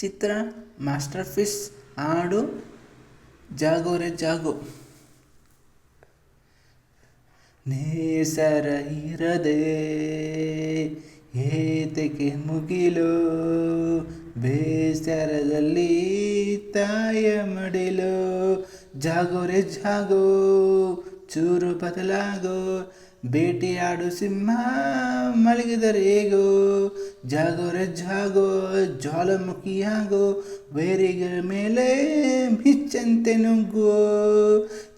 ಚಿತ್ರ master fees ಹಾಡು, ಜಾಗೋರೆ ಜಾಗೋ. ನೇಸರ ಇರದೆ ಏತಕ್ಕೆ ಮುಗಿಲು? ಬೇಸರದಲ್ಲಿ ತಾಯ ಮಡಿಲು? ಜಾಗೋರೆ ಜಾಗೋ, ಚೂರು ಬದಲಾಗೋ. ಬೇಟೆಯಾಡು ಸಿಂಹ ಮಲಗಿದರೆ ಹೇಗೋ? ಜಾಗೋ ರೇ ಜಾಗೋ ಜ್ವಾಲಾಮುಖಿಯಾಗೋ ಬೇರಿಗಳ ಮೇಲೆ ಮಿಚ್ಚಂತೆ ನುಗ್ಗೋ.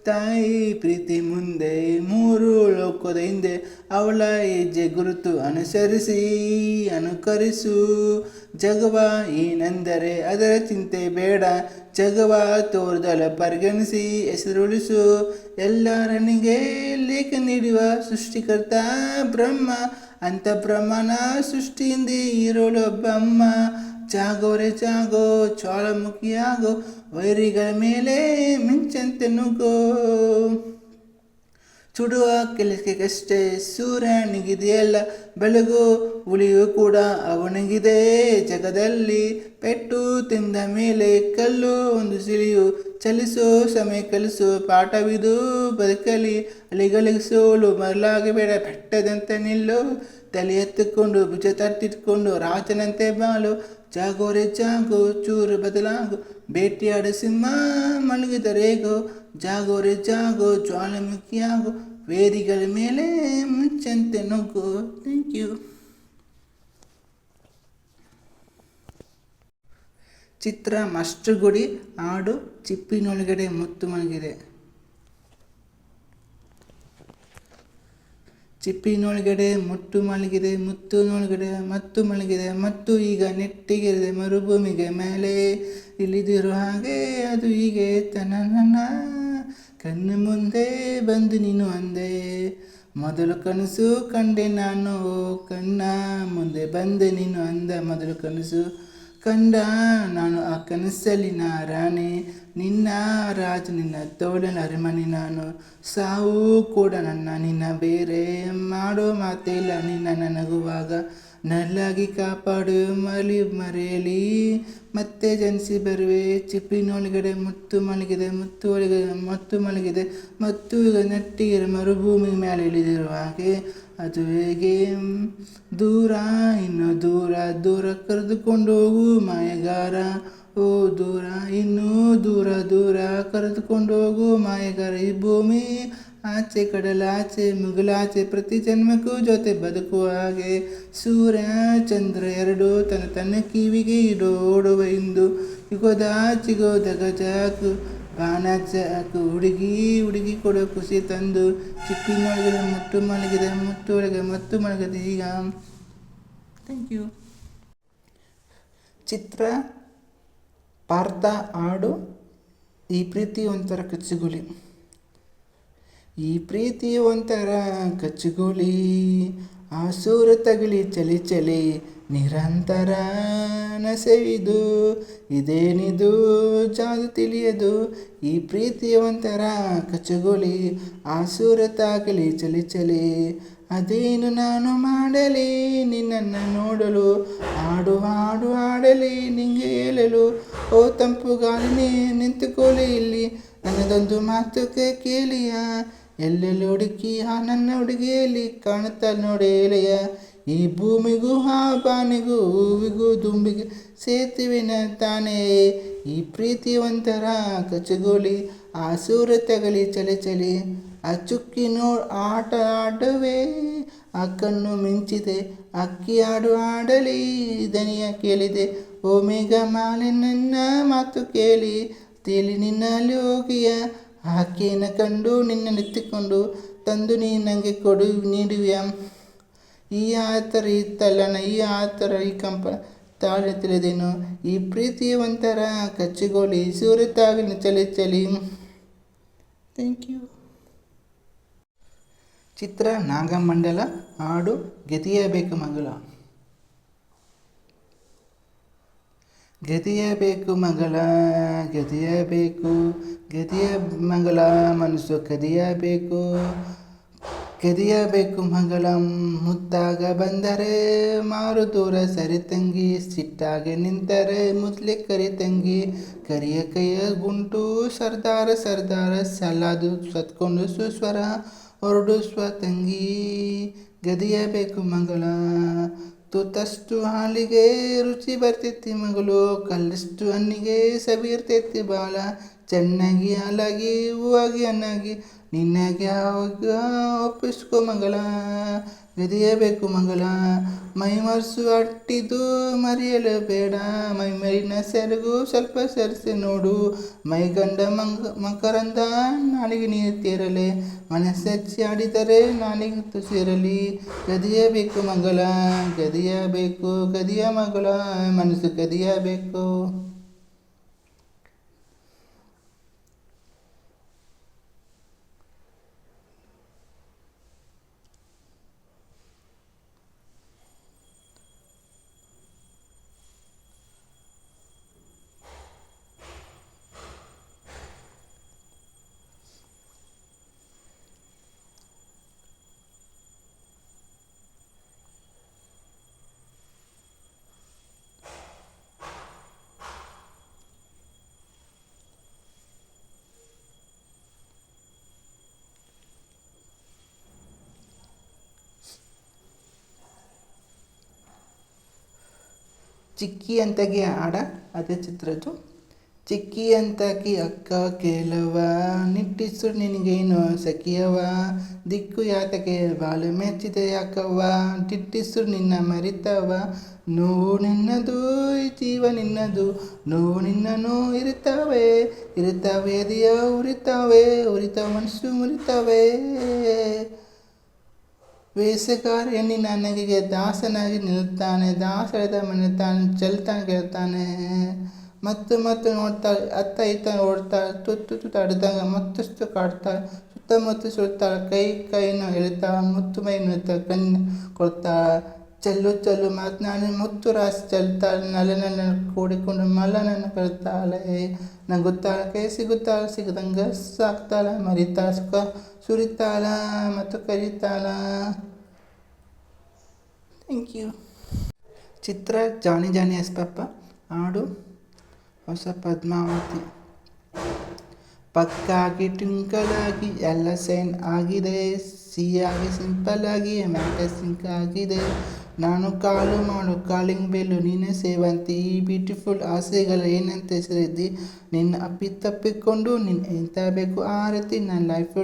ತಾಯಿ ಪ್ರೀತಿ ಮುಂದೆ ಮೂರು ಲೋಕದ ಹಿಂದೆ ಅವಳ ಹೆಜ್ಜೆ ಗುರುತು ಅನುಸರಿಸಿ, ಅನುಕರಿಸು. ಜಗವ, ಏನೆಂದರೆ ಅದರ ಚಿಂತೆ ಬೇಡ. ಜಗವ, ತೋರ್ದಲ ಪರಿಗಣಿಸಿ, ಹೆಸರುಳಿಸು. ಎಲ್ಲರನಿಗೆ ಲೇಖ ನೀಡುವ ಸೃಷ್ಟಿಕರ್ತ ಬ್ರಹ್ಮ. ಅಂತ ಬ್ರಹ್ಮನ ಸೃಷ್ಟಿಯಿಂದ ಇರೋಳೊಬ್ಬಮ್ಮ ಜಾಗೋರೆ ಜಾಗೋ ಚೋಳಮುಖಿಯಾಗೋ ವೈರಿಗಳ ಮೇಲೆ ಮಿಂಚಂತೆ ನುಗ್ಗೋ. ಸುಡುವ ಕೆಲಸಕ್ಕಷ್ಟೇ ಸೂರ್ಯನಿಗಿದೆಯಲ್ಲ ಬೆಳಗು ಉಳಿಯು ಕೂಡ ಅವನಿಗಿದೆ ಜಗದಲ್ಲಿ. ಪೆಟ್ಟು ತಿಂದ ಮೇಲೆ ಕಲ್ಲು ಒಂದು ಸಿಳಿಯು, ಚಲಿಸೋ ಸಮಯ ಕಲಿಸೋ ಪಾಠವಿದು ಬದುಕಲಿ. ಅಲಿಗಳಿಗೆ ಸೋಲು ಮರಲಾಗಬೇಡ ಬೆಟ್ಟದಂತೆ ನಿಲ್ಲು. ತಲೆ ಎತ್ತಿಕೊಂಡು ಭುಜ ತರ್ತಿಟ್ಕೊಂಡು ರಾಜನಂತೆ ಬಾಳು ಜಾಗೋರೆ ಜಾಗೋ ಚೂರು ಬದಲಾಗು ಬೇಟೆಯಾಡ ಸಿಂಹ ಮಲಗಿದರೇಗೋ ಜಾಗೋರೆ ಜಾಗೋ ಜ್ವಾಲಾಮುಖಿಯಾಗೋ ವೇದಿಗಳ ಮೇಲೆ ಮುಂಚಂತೆ ನುಗ್ಗು ಥ್ಯಾಂಕ್ ಯು ಚಿತ್ರ ಮಸ್ಟರ್ಗುಡಿ ಹಾಡು ಚಿಪ್ಪಿನೊಳಗಡೆ ಮುತ್ತು ಮಲಗಿದೆ ಚಿಪ್ಪಿನೊಳಗಡೆ ಮುಟ್ಟು ಮಲಗಿದೆ ಮುತ್ತುನೊಳಗಡೆ ಮತ್ತು ಮಲಗಿದೆ, ಮತ್ತು ಈಗ ನೆಟ್ಟಿಗೆರಿದೆ ಮರುಭೂಮಿಗೆ ಮೇಲೆ ಇಳಿದಿರೋ ಹಾಗೆ ಅದು ಹೀಗೆ ತನ್ನ ಕಣ್ಣು ಮುಂದೆ ಬಂದು ನೀನು ಅಂದೆ. ಮೊದಲು ಕನಸು ಕಂಡೆ ನಾನು, ಕಣ್ಣ ಮುಂದೆ ಬಂದೆ ನೀನು ಅಂದ ಮೊದಲು ಕನಸು. ಕಂಡ ನಾನು ಆ ಕನಸಲ್ಲಿನ ರಾಣಿ ನಿನ್ನ ರಾಜ, ನಿನ್ನ ತೋಳನ ಅರಮನೆ ನಾನು. ಸಾವು ಕೂಡ ನನ್ನ, ನಿನ್ನ ಬೇರೆ ಮಾಡೋ ಮಾತಿಲ್ಲ ನಿನ್ನ ನನಗುವಾಗ. ನಲ್ಲಾಗಿ ಕಾಪಾಡು, ಮಲಿ ಮರೆಯಲಿ. ಮತ್ತೆ ಜನಿಸಿ ಬರುವೆ ಚಿಪ್ಪಿನೊಳಗಡೆ ಮುತ್ತು ಮಲಗಿದೆ, ಮುತ್ತು ಒಳಗಡೆ ಮತ್ತು ಮಲಗಿದೆ. ಮತ್ತು ಈಗ ನೆಟ್ಟಿಗೆ ಮರುಭೂಮಿ ಮೇಲೆ ಇಳಿದಿರುವ ಹಾಗೆ ಅದು ಗೇಮ್ ದೂರ, ಇನ್ನು ದೂರ ದೂರ ಕರೆದುಕೊಂಡು ಹೋಗು ಮಾಯಗಾರ. ಓ ದೂರ, ಇನ್ನೂ ದೂರ ದೂರ ಕರೆದುಕೊಂಡು ಹೋಗು ಮಾಯಗಾರ. ಈ ಭೂಮಿ ಆಚೆ, ಕಡಲಾಚೆ, ಮುಗಿಲಾಚೆ, ಪ್ರತಿ ಜನ್ಮಕ್ಕೂ ಜೊತೆ ಬದುಕುವ ಹಾಗೆ. ಸೂರ್ಯ, ಚಂದ್ರ ಎರಡು ತನ್ನ ತನ್ನ ಕಿವಿಗೆ ಇಡೋಡುವ ಇಂದು. ಇಗೋದಾಚಿಗೋದ ಗಜಾಕು ಬಾಣಚಾಕು ಹುಡುಗಿ ಹುಡುಗಿ ಕೊಡೋ ಖುಷಿ ತಂದು ಚಿಪ್ಪಿನೊಳಗೆ ಮುಟ್ಟು ಮಲಗಿದೆ ಮುಟ್ಟು ಒಳಗೆ ಮತ್ತು ಮಲಗಿದೆ ಈಗ. ಥ್ಯಾಂಕ್ ಯು ಚಿತ್ರ ಪಾರ್ಥ ಹಾಡು, ಈ ಪ್ರೀತಿ ಒಂಥರ ಕಚ್ಚುಗುಳಿ. ಈ ಪ್ರೀತಿ ಒಂಥರ ಕಚ್ಚುಗುಳಿ. ಆಸೂರ ತಗಲಿ ಚಲಿ ಚಲಿ ನಿರಂತರ ನಸೆವಿದು, ಇದೇನಿದು ಜಾದು ತಿಳಿಯದು? ಈ ಪ್ರೀತಿಯ ಒಂಥರ ಕಚ್ಚುಗುಳಿ ಆಸೂರ ತಾಗಲಿ ಚಲಿ ಚಲಿ ಅದೇನು ನಾನು ಮಾಡಲಿ, ನಿನ್ನನ್ನು ನೋಡಲು? ಹಾಡು ಹಾಡು ಹಾಡಲಿ, ನಿಂಗೆ ಹೇಳಲು? ಓ ತಂಪು ಗಾಳಿನೇ ನಿಂತುಕೊಳ್ಳಿ ಇಲ್ಲಿ. ನನ್ನದೊಂದು ಮಾತು ಕೇಳಿಯ? ಎಲ್ಲೆಲ್ಲಿ ಹುಡುಕಿ, ಆ ನನ್ನ ಹುಡುಗಿಯಲ್ಲಿ ಕಾಣುತ್ತಾ ಎಳೆಯ ಈ ಭೂಮಿಗೂ ಆ ಬಾನಿಗೂ, ಹೂವಿಗೂ ದುಂಬಿಗೆ ಸೇತುವಿನ ತಾನೇ. ಈ ಪ್ರೀತಿವಂತರ ಕಚಗೋಳಿ, ಆ ಸೂರ ತಗಲಿ ಚಲಿ ಚಲಿ ಆ ಚುಕ್ಕಿ ನೋ ಆಟ ಆಡುವೆ, ಆ ಕಣ್ಣು ಮಿಂಚಿದೆ, ಅಕ್ಕಿ ಆಡು ಆಡಲಿ, ದನಿಯ ಕೇಳಿದೆ ಓಮೇಗ ಮಾಲೆ ನನ್ನ ಮಾತು ಕೇಳಿ, ತೇಲಿ ನಿನ್ನ ಹೋಗಿಯ ಆಕೆಯನ್ನು ಕಂಡು ನಿನ್ನ ನೆತ್ತಿಕೊಂಡು, ತಂದು ನೀ ನನಗೆ ಕೊಡು ನೀಡುವೆಯ. ಈ ಆತರ ಇತ್ತಲ್ಲನ ಈ ಆತರ ಈ ಕಂಪ ತಾಳೆ ತಿಳಿದೇನು. ಈ ಪ್ರೀತಿ ಒಂಥರ ಕಚ್ಚಿಗೋಳಿ ಸೂರತಾಗಲಿ ಚಲಿ ಚಲಿ ಥ್ಯಾಂಕ್ ಯು ಚಿತ್ರ ನಾಗಮಂಡಲ ಹಾಡು ಗೆದಿಯಬೇಕು ಮಗಳ. ಗೆದಿಯಬೇಕು ಮಗಳ ಗೆದಿಯಬೇಕು ಗೆದಿಯ ಮಗಳ ಮನಸ್ಸು ಕದಿಯಬೇಕು. ಕದಿಯಬೇಕು ಮಂಗಳಂ ಮುತ್ತಾಗ ಬಂದರೆ ಮಾರು ದೂರ ಸರಿ ತಂಗಿ ಸಿಟ್ಟಾಗಿ ನಿಂತರೆ ಮುದ್ಲೆ ಕರಿ ತಂಗಿ. ಕರಿಯ ಕೈಯ ಗುಂಟು, ಸರ್ದಾರ ಸರ್ದಾರ, ಸಲಾದು ಸತ್ಕೊಂಡು ಸುಸ್ವರ ಹೊರಡು ಸ್ವ ತಂಗಿ. ಗದಿಯಬೇಕು ಮಂಗಳ ತುತ್ತಷ್ಟು ಹಾಲಿಗೆ ರುಚಿ ಬರ್ತೈತಿ ಮಗಳು. ಕಲ್ಲಷ್ಟು ಹಣ್ಣಿಗೆ ಸವಿ ಇರ್ತೈತಿ ಬಾಳ ಚೆನ್ನಾಗಿ ಹಾಲಾಗಿ, ಹೂವಾಗಿ ಹಣ್ಣಾಗಿ ನಿನಗೆ ಯಾವಾಗ ಒಪ್ಪಿಸ್ಕೊ ಮಂಗಳ ಗದಿಯಬೇಕು ಮಂಗಳ. ಮೈ ಮರ್ಸು ಅಟ್ಟಿದ್ದು ಮರೆಯಲು ಬೇಡ. ಮೈ ಮೇಲಿನ ಸೆರಗು ಸ್ವಲ್ಪ ಸರಿಸಿ ನೋಡು. ಮೈ ಗಂಡ ಮಂಗ, ಮಕರಂದ ನಾಲಿಗೆ ನೀರು ತೀರಲೆ. ಮನಸ್ಸಚ್ಚಿ ಆಡಿದರೆ ನಾಲಿಗೆ ತುಸಿರಲಿ ಗದಿಯಬೇಕು ಮಂಗಳ ಗದಿಯಬೇಕು ಗದಿಯ ಮಗಳ. ಮನಸ್ಸು ಗದಿಯಬೇಕು ಚಿಕ್ಕಿ ಅಂತಗಿ ಆಡ, ಅದೇ ಚಿತ್ರದ್ದು. ಚಿಕ್ಕಿ ಅಂತಕಿ ಅಕ್ಕ ಕೇಳವ ನಿಟ್ಟಿಸು ನಿನಗೇನು ಸಖಿಯವ ದಿಕ್ಕು ಯಾತಕೆ ಬಾಲು ಮೆಚ್ಚಿದೆ ಯಾಕವ್ವ. ತಿಟ್ಟಿಸು ನಿನ್ನ ಮರಿತವ ನೋವು ನಿನ್ನದು, ಜೀವ ನಿನ್ನದು. ನೋವು ನಿನ್ನನು ಇರುತ್ತವೆ. ಇರುತ್ತವೆ ದಿಯ ಉರಿತವೆ. ಉರಿತ ಮನಸ್ಸು ಮುರಿತವೆ. ವೇಷಗಾರ ಎಣ್ಣಿ ನನಗೆ ದಾಸನಾಗಿ ನಿಲ್ತಾನೆ ದಾಸ ಮನೆ ತಾನು ಚೆಲ್ತಾನೆ ಗೆಲ್ತಾನೆ ಮತ್ತು ಮತ್ತು ನೋಡ್ತಾಳೆ ಅತ್ತ ಇತ್ತ ನೋಡ್ತಾಳೆ ತುತ್ತು ತುತ್ತು ಅಡ್ದಾಗ ಮತ್ತಷ್ಟು ಕಾಡ್ತಾಳೆ ಸುತ್ತಮುತ್ತ ಸುಡ್ತಾಳೆ ಕೈ ಕೈನೂ ಎಳಿತಾಳೆ ಮುತ್ತು ಮೈ ನುಡ್ತಾಳೆ ಕಣ್ಣು ಕೊಡ್ತಾಳೆ ಚೆಲ್ಲು ಚೆಲ್ಲು ಮಾತನಾಡಿ ಮುತ್ತು ರಾಶಿ ಚೆಲ್ತಾಳೆ ನಲನನ್ನು ಕೂಡಿಕೊಂಡು ಮಲ್ಲನನ್ನು ಕಳ್ತಾಳೆ ನಗುತ್ತಾಳೆ, ಕೈ ಸಿಗುತ್ತಾಳೆ, ಸಿಗದಂಗೆ ಸಾಕ್ತಾಳೆ ಮರಿತಾಳೆ ಸುಖ ಸುರಿತಾಳ ಮತ್ತು ಕರಿತಾಳ. ಥ್ಯಾಂಕ್ ಯು ಚಿತ್ರ ಜಾನಿ ಜಾನಿ ಎಸ್ ಹಾಡು, ಹೊಸ ಪದ್ಮಾವತಿ. ಪಕ್ಕಾಗಿ ಟ್ವಿಂಕಲ್ ಆಗಿ ಎಲ್ಲ ಸೈನ್ ಆಗಿದೆ. ಸಿಹಿಯಾಗಿ ಸಿಂಪಲ್ ಆಗಿ ಮ್ಯಾಟಸಿಂಕ್ ಆಗಿದೆ. ನಾನು ಕಾಲು ಮಾಡು, ಕಾಲಿಂಗ್ ಬೆಲ್ಲು ನೀನೆ ಸೇವಂತಿ. ಈ ಬ್ಯೂಟಿಫುಲ್ ಆಸೆಗಳು ಏನಂತ ಹೆಸರಿದ್ದಿ ನಿನ್ನ ಅಪ್ಪಿತಪ್ಪಿಕೊಂಡು ನಿನ್ನ ಎಂತ ಬೇಕು ಆ ರೀತಿ ನನ್ನ ಲೈಫ್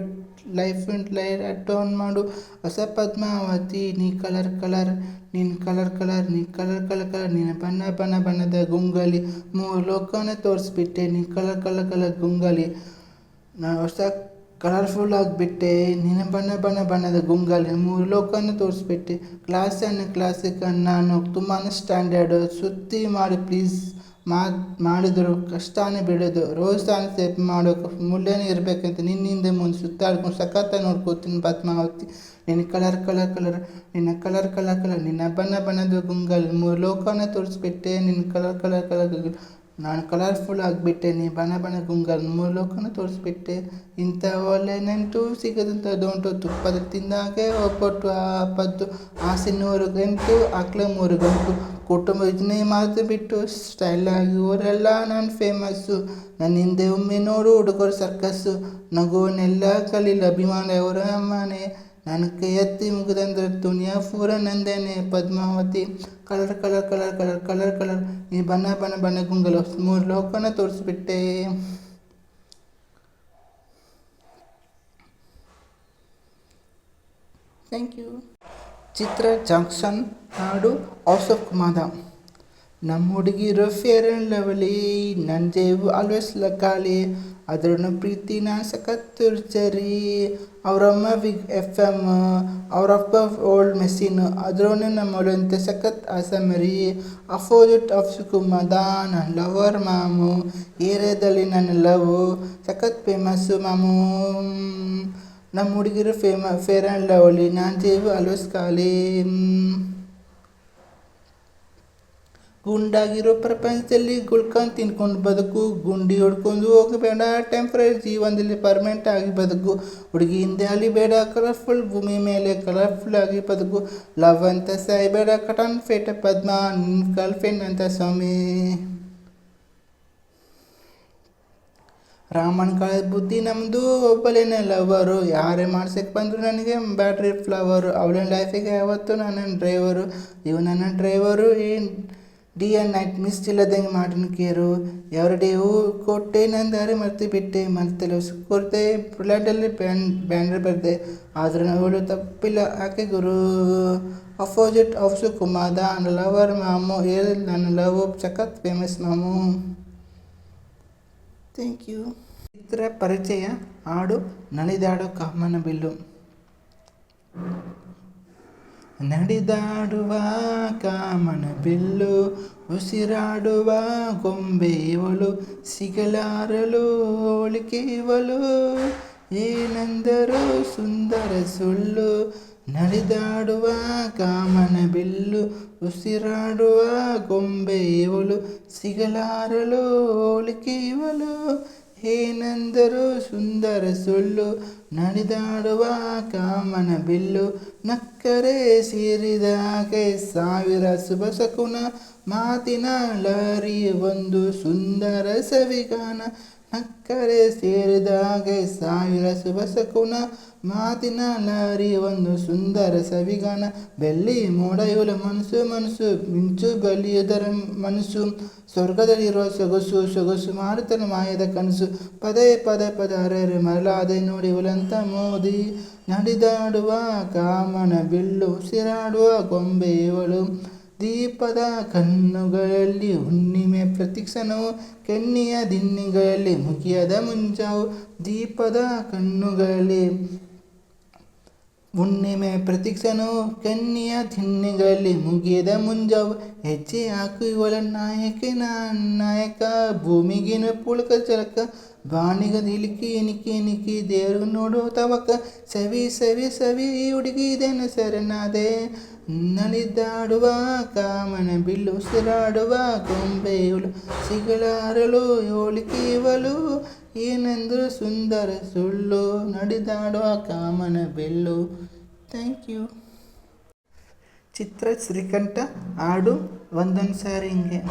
ಲೈಫ್ ಲೈಟ್ ಅಟೋನ್ ಮಾಡು. ಹೊಸ ಪದ್ಮಾವತಿ, ನೀ ಕಲರ್ ಕಲರ್ ನಿನ್ನ ಕಲರ್ ಕಲರ್ ನೀ ಕಲರ್ ಕಲರ್ ಕಲರ್ ನಿನ್ನ ಬಣ್ಣ ಬಣ್ಣ, ಬಣ್ಣದ ಗುಂಗಲಿ. ಮೂರು ಲೋಕನ ತೋರಿಸ್ಬಿಟ್ಟೆ, ನೀ ಕಲರ್ ಕಲರ್ ಕಲರ್ ಗುಂಗಲಿ. ನಾನು ಹೊಸ ಕಲರ್ಫುಲ್ ಆಗಿಬಿಟ್ಟೆ, ನಿನ್ನ ಬಣ್ಣ ಬಣ್ಣ ಬಣ್ಣದ ಗುಂಗಲ್ ಮೂರು ಲೋಕನ ತೋರಿಸ್ಬಿಟ್ಟೆ. ಕ್ಲಾಸನ್ನು ಕ್ಲಾಸಿಕ್ ನಾನು ತುಂಬಾ ಸ್ಟ್ಯಾಂಡರ್ಡ್ ಸುತ್ತಿ ಮಾಡಿ ಪ್ಲೀಸ್ ಮಾತು ಮಾಡಿದ್ರು, ಕಷ್ಟನೇ ಬಿಡೋದು. ರೋಸ್ ತಾನೇ ಸೇಪ್ ಮಾಡೋಕೆ ಮುಳ್ಳೇನೆ ಇರಬೇಕಂತ ನಿನ್ನಿಂದ ಮುಂದೆ ಸುತ್ತಾಡ್ಕೊಂಡು ಸಖತ್ತ ನೋಡ್ಕೋತೀನಿ ಪದ್ಮಾವತಿ. ನಿನ್ನ ಕಲರ್ ಕಲರ್ ಕಲರ್ ನಿನ್ನ ಕಲರ್ ಕಲರ್ ಕಲರ್ ನಿನ್ನ ಬಣ್ಣ ಬಣ್ಣದ ಗುಂಗಲ್ ಮೂರು ಲೋಕನ ತೋರಿಸ್ಬಿಟ್ಟೆ. ನಿನ್ನ ಕಲರ್ ಕಲರ್ ಕಲರ್ ನಾನು ಕಲರ್ಫುಲ್ ಆಗಿಬಿಟ್ಟೆ, ನೀ ಬಣ ಬಣ ಗುಂಗಲ್ ಮೂರು ಲೋಕನೂ ತೋರಿಸ್ಬಿಟ್ಟೆ. ಇಂಥ ಒಳ್ಳೆ ನೆಂಟು ಸಿಗದಂಥ ದೊಂಟು ತುಪ್ಪದ ತಿಂದಾಗೆ ಒಬ್ಬಟ್ಟು ಪದ್ದು ಆಸೆ ನೂರು ಗಂಟು ಆಕಳ ಮೂರು ಗಂಟು. ಕುಟುಂಬ ಇದನ್ನೇ ಮಾತು ಬಿಟ್ಟು ಸ್ಟೈಲಾಗಿ ಊರೆಲ್ಲ ನಾನು ಫೇಮಸ್ಸು ನನ್ನ ಹಿಂದೆ ಒಮ್ಮೆ ನೋಡು ಹುಡುಗರು ಸರ್ಕಸ್ಸು ನಗುವನ್ನೆಲ್ಲ ಕಲೀಲಿ ಅಭಿಮಾನ ಅವರ ಅಮ್ಮನೆ ನನ್ನ ಕೈ ಎತ್ತಿ ಮುಗಿದಂದ್ರೆ ದುನಿಯಾ ಪೂರ ನಂದೇನೆ. Padmavathi, colour colour colour colour colour colour. ನೀ ಬಣ್ಣ ಬಣ್ಣ ಬಣ್ಣ ಗುಂಗಲು ಮೂರು ಲೋಕನ ತೋರಿಸ್ಬಿಟ್ಟೆ. ಥ್ಯಾಂಕ್ ಯು ಚಿತ್ರ ಜಂಕ್ಷನ್, ಹಾಡು ಅಶೋಕ್ ಕುಮಾದ ನಮ್ಮ ಹುಡುಗಿರು ಫೇರ್ ಆ್ಯಂಡ್ ಲವ್ಲಿ ನನ್ನ ಜೇವು ಆಲ್ವೇಸ್ ಲಕ್ಕಾಲಿ ಅದ್ರೂ ಪ್ರೀತಿ ನಾನು ಸಖತ್ ರುಚರಿ ಅವರಮ್ಮ ವಿಗ್ ಎಫ್ ಎಂ ಅವರಪ್ಪ ಓಲ್ಡ್ ಮೆಸ್ಸಿನ್ ಅದ್ರೂ ನಮ್ಮ ಅಂತ ಸಖತ್ ಅಸಮರಿ, ಅಪೋಸಿಟ್ ಆಫ್ ಸುಕುಮದ ನನ್ನ ಲವರ್ ಮಾಮು, ಏರಿಯಾದಲ್ಲಿ ನನ್ನ ಲವ್, ಸಖತ್ ಫೇಮಸ್ಸು ಮಾಮು. ನಮ್ಮ ಹುಡುಗಿರು ಫೇಮ ಫೇರ್ ಆ್ಯಂಡ್ ಲವ್ಲಿ ನಾನು ಜೇಬು ಅಲೋಸ್ ಗುಂಡಾಗಿರೋ ಪ್ರಪಂಚದಲ್ಲಿ ಗುಳ್ಕೊಂಡು ತಿನ್ಕೊಂಡು ಬದುಕು, ಗುಂಡಿ ಹೊಡ್ಕೊಂಡು ಹೋಗಬೇಡ ಟೆಂಪ್ರರಿ ಜೀವನದಲ್ಲಿ ಪರ್ಮನೆಂಟ್ ಆಗಿ ಬದುಕು, ಹುಡುಗಿ ಹಿಂದೆ ಅಲಿಬೇಡ ಕಲರ್ಫುಲ್ ಭೂಮಿ ಮೇಲೆ ಕಲರ್ಫುಲ್ ಆಗಿ ಬದುಕು ಲವ್ ಅಂತ ಸಾಯ್ಬೇಡ ಕಟನ್ ಫೇಟ ಪದ್ಮ ಫ್ರೆಂಡ್ ಅಂತ ಸ್ವಾಮಿ. ರಾಮನ್ ಕಾಳದ ಬುದ್ಧಿ ನಮ್ಮದು ಒಬ್ಬಲೇನೆ ಲವರು ಯಾರೇ ಮಾಡ್ಸಕ್ಕೆ ಬಂದರು ನನಗೆ ಬ್ಯಾಟ್ರಿ ಫ್ಲವರು ಅವಳ ಲೈಫಿಗೆ ಯಾವತ್ತು ನನ್ನ ಡ್ರೈವರು ಇವು ನನ್ನ ಡ್ರೈವರು ಏನು ಡಿ ಆ್ಯಂಡ್ ನೈಟ್ ಮಿಸ್ ಇಲ್ಲದಂಗೆ ಮಾಡಿನ ಕೇರು ಯಾವ ಡೇ ಹೂ ಕೊಟ್ಟೆ ನಂದಾರೆ ದಾರಿ ಮರ್ತು ಬಿಟ್ಟೆ, ಮರ್ತಲೆ ಕೊರತೆ ಬ್ಲಡಲ್ಲಿ ಬ್ಯಾನ್, ಬ್ಯಾನರ್ ಬರ್ದೆ, ಆದ್ರೆ ಅವಳು ತಪ್ಪಿಲ್ಲ ಆಕೆ ಗುರು. ಅಪೋಸಿಟ್ ಆಫ್ ನನ್ನ ಲವರ್ ಮಾಮು ಏರ್ ನನ್ನ ಲವ್ ಸಖತ್ ಫೇಮಸ್ ಮಾಮು. ಥ್ಯಾಂಕ್ ಯು ಚಿತ್ರ ಪರಿಚಯ, ಹಾಡು ನಲಿದಾಡೋ ಕಾಮನ ಬಿಲ್ಲು. ನಡೆದಾಡುವ ಕಾಮನ ಬಿಲ್ಲು ಉಸಿರಾಡುವ ಗೊಂಬೆ ಇವಳು ಸಿಗಲಾರಲು ಹೋಳಿಕೆ ಇವಳು ಏನೆಂದರೂ ಸುಂದರ ಸುಳ್ಳು ನಡೆದಾಡುವ ಕಾಮನ ಬಿಲ್ಲು ಉಸಿರಾಡುವ ಗೊಂಬೆ ಇವಳು ಸಿಗಲಾರಲು ಹೋಳಿಕೆ ಇವಳು ಏನೆಂದರೂ ಸುಂದರ ಸುಳ್ಳು ನಡೆದಾಡುವ ಕಾಮನ ಬಿಲ್ಲು, ನಕ್ಕರೆ ಸೇರಿದಾಗೆ ಸಾವಿರ ಶುಭ ಶಕುನ, ಮಾತಿನ ಲಾರಿ ಒಂದು ಸುಂದರ ಸವಿಗಾನ ನಕ್ಕರೆ ಸೇರಿದಾಗೆ ಸಾವಿರ ಸುಬಸಕುನ ಮಾತಿನ ಲಾರಿ ಒಂದು ಸುಂದರ ಸವಿಗಾನ ಬೆಳ್ಳಿ ಮೋಡ ಇವಳ ಮನಸ್ಸು ಮನಸ್ಸು ಮಿಂಚು ಬಲಿಯುವುದರ ಮನಸ್ಸು, ಸ್ವರ್ಗದಲ್ಲಿರುವ ಸೊಗಸು ಸೊಗಸು ಮಾರುತನ ಮಾಯದ ಕನಸು, ಪದೇ ಪದೇ ಪದ ಹರರೆ ಮರಳಾದೆ ನೋಡಿ ಇವಳಂತ ಮೋದಿ, ನಡೆದಾಡುವ ಕಾಮನ ಬಿಲ್ಲು, ಉಸಿರಾಡುವ ಗೊಂಬೆ ಇವಳು ದೀಪದ ಕಣ್ಣುಗಳಲ್ಲಿ ಹುಣ್ಣಿಮೆ ಪ್ರತಿಕ್ಷಣವು ಕೆನ್ನೆಯ ದಿನ್ನಿಗಳಲ್ಲಿ ಮುಗಿಯದ ಮುಂಜಾವು ದೀಪದ ಕಣ್ಣುಗಳಲ್ಲಿ ಹುಣ್ಣಿಮೆ ಪ್ರತಿಕ್ಷಣವು ಕೆನ್ನೆಯ ದಿನ್ನಿಗಳಲ್ಲಿ ಮುಗಿಯದ ಮುಂಜಾವು ಹೆಜ್ಜೆ ಹಾಕು ಇವಳ ನಾಯಕ ನಾಯಕ ಭೂಮಿಗಿನ ಪುಳಕ ಚಲಕ ಬಾಣಿಗ ಇಲಿಕಿ ಇನಿಕಿ ಇನಿಕಿ ದೇವರು ನೋಡು ತವಕ ಸವಿ ಸವಿ ಸವಿ ಈ ಹುಡುಗಿ ಇದನ್ನು ಸರನಾದೆ ನಲಿದಾಡುವ ಕಾಮನ ಬಿಲ್ಲು ಉಸಿರಾಡುವ ಗೊಂಬೆ ಇವಳು ಸಿಗಲಾರಲು ಹೋಳಿಕೆ ಇವಳು ಏನೆಂದರೂ ಸುಂದರ ಸುಳ್ಳು ನಡೆದಾಡುವ ಕಾಮನ ಬೆಲ್ಲು. ಥ್ಯಾಂಕ್ ಯು ಚಿತ್ರ ಶ್ರೀಕಂಠ ಹಾಡು ಒಂದೊಂದು ಸಾರಿ ಹಿಂಗೆ.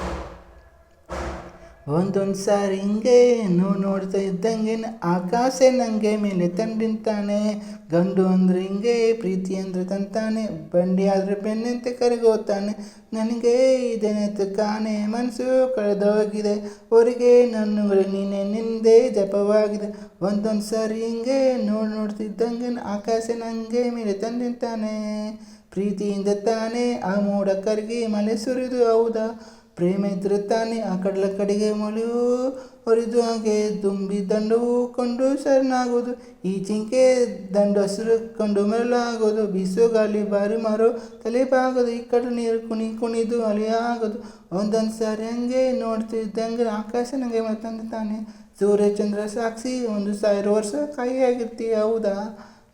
ಒಂದೊಂದು ಸಾರಿ ಹಿಂಗೆ ನೋ ನೋಡ್ತಾ ಇದ್ದಂಗೆ ಆಕಾಶ ನಂಗೆ ಮೇಲೆ ತಂಡಿಂತಾನೆ ಗಂಡು ಅಂದ್ರೆ ಹಿಂಗೆ, ಪ್ರೀತಿ ಅಂದ್ರೆ ತಂತಾನೆ. ಬಂಡಿ ಆದರೆ ಬೆನ್ನಂತೆ ಕರಗೋತಾನೆ. ನನಗೆ ಇದೇನೆ ಕಾಣೆ, ಮನಸ್ಸು ಕಳೆದೋಗಿದೆ. ಹೊರಗೆ ನನ್ನ ನೀನೆ ನಿಂದೆ ಜಪವಾಗಿದೆ. ಒಂದೊಂದು ಸಾರಿ ಹಿಂಗೆ ನೋಡಿ ನೋಡ್ತಿದ್ದಂಗೆ ಆಕಾಶ ನಂಗೆ ಮೇಲೆ ತಂದಿಂತಾನೆ. ಪ್ರೀತಿಯಿಂದ ತಾನೆ ಆ ಮೋಡ ಕರಗಿ ಮಳೆ ಸುರಿದು, ಹೌದಾ? ಪ್ರೇಮ ಇದ್ರೆ ತಾನೇ ಆ ಕಡಲ ಕಡೆಗೆ ಮೊಳೆಯು ಹೊರಿದು ಹಾಗೆ ತುಂಬಿ ದಂಡವು ಕೊಂಡು ಶರಣಾಗೋದು ಈ ಚಿಂಕೆ ದಂಡ ಹಸಿರು ಕೊಂಡು ಮರಳಾಗೋದು ಬಿಸು ಗಾಳಿ ಬಾರಿ ಮಾರೋ. ತಲೆ ಬಾಗೋದು, ಈ ಕಡೆ ನೀರು ಕುಣಿ ಕುಣಿದು ಅಲೆಯಾಗೋದು ಒಂದೊಂದು ಸಾರಿ ಹಂಗೆ ನೋಡ್ತಿದ್ದಂಗೆ ಆಕಾಶ ನನಗೆ ಮತ್ತೊಂದು ತಾನೆ. ಸೂರ್ಯ ಚಂದ್ರ ಸಾಕ್ಷಿ, ಒಂದು ಸಾವಿರ ವರ್ಷ ಕೈಯಾಗಿರ್ತಿ ಹೌದಾ?